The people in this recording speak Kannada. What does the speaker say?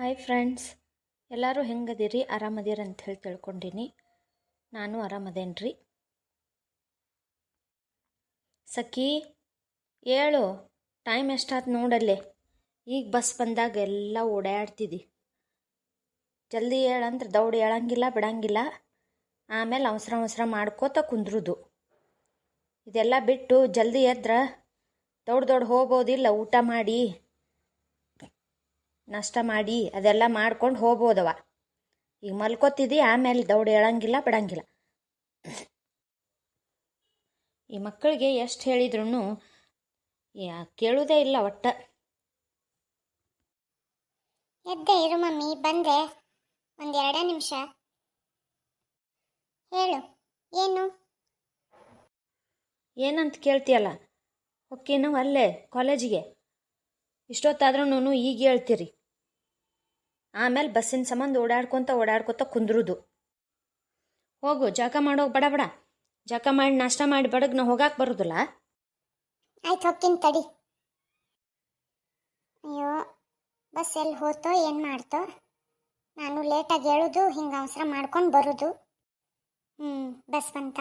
ಹಾಯ್ ಫ್ರೆಂಡ್ಸ್ ಎಲ್ಲರೂ ಹೆಂಗದಿರಿ? ಆರಾಮದಿರಿ ಅಂತ ಹೇಳಿ ತಿಳ್ಕೊಂಡಿನಿ. ನಾನು ಆರಾಮದೇನ್ರಿ? ಸಖಿ, ಏಳು ಟೈಮ್ ಎಷ್ಟಾಯ್ತು ನೋಡಲ್ಲೇ. ಈಗ ಬಸ್ ಬಂದಾಗ ಎಲ್ಲ ಓಡಾಡ್ತಿದ್ದಿ. ಜಲ್ದಿ ಹೇಳಂದ್ರೆ ದೌಡ್ ಹೇಳಂಗಿಲ್ಲ ಬಿಡಂಗಿಲ್ಲ. ಆಮೇಲೆ ಅವಸರ ಅವಸರ ಮಾಡ್ಕೋತ ಕುಂದ್ರುದು. ಇದೆಲ್ಲ ಬಿಟ್ಟು ಜಲ್ದಿ ಎದ್ರೆ ದೊಡ್ಡ ದೊಡ್ಡ ಹೋಗ್ಬೋದಿಲ್ಲ, ಊಟ ಮಾಡಿ. ನಾಷ್ಟ ಮಾಡಿ ಅದೆಲ್ಲ ಮಾಡ್ಕೊಂಡು ಹೋಗ್ಬೋದವ. ಈಗ ಮಲ್ಕೋತಿದ್ದಿ ಆಮೇಲೆ ದೌಡ್ ಹೇಳಂಗಿಲ್ಲ ಬಿಡಂಗಿಲ್ಲ. ಈ ಮಕ್ಕಳಿಗೆ ಎಷ್ಟು ಹೇಳಿದ್ರು ಕೇಳುವುದೇ ಇಲ್ಲ ಒಟ್ಟ. ಎದ್ದೆ ಇರು ಮಮ್ಮಿ ಬಂದೆ ಒಂದೆರಡೇ ಎರಡೇ ನಿಮಿಷ. ಹೇಳು ಏನು? ಏನಂತ ಕೇಳ್ತೀಯಲ್ಲ? ಓಕೆನೋ ಅಲ್ಲೇ ಕಾಲೇಜಿಗೆ ಇಷ್ಟೊತ್ತಾದ್ರೂ ಈಗ ಹೇಳ್ತೀರಿ. ಆಮೇಲೆ ಬಸ್ಸಿನ ಸಂಬಂಧ ಓಡಾಡ್ಕೊತ ಓಡಾಡ್ಕೊತ ಕುಂದ್ರುದು. ಹೋಗು ಜಳಕ ಮಾಡೋಗಿ ಬಡ ಬಡ. ಜಳಕ ಮಾಡಿ, ನಾಷ್ಟ ಮಾಡಿ, ಬಡಗ್ ನಾ ಹೋಗಾಕ್ ಬರುದಿಲ್ಲ. ಆಯ್ತು, ಹೋಗ್ತೀನಿ ತಡಿ. ಅಯ್ಯೋ, ಬಸ್ ಎಲ್ಲಿ ಹೋತೋ, ಏನು ಮಾಡ್ತೋ? ನಾನು ಲೇಟಾಗಿ ಹೇಳೋದು, ಹಿಂಗೆ ಅವಸರ ಮಾಡ್ಕೊಂಡು ಬರೋದು. ಹ್ಞೂ ಬಸ್ ಬಂತ?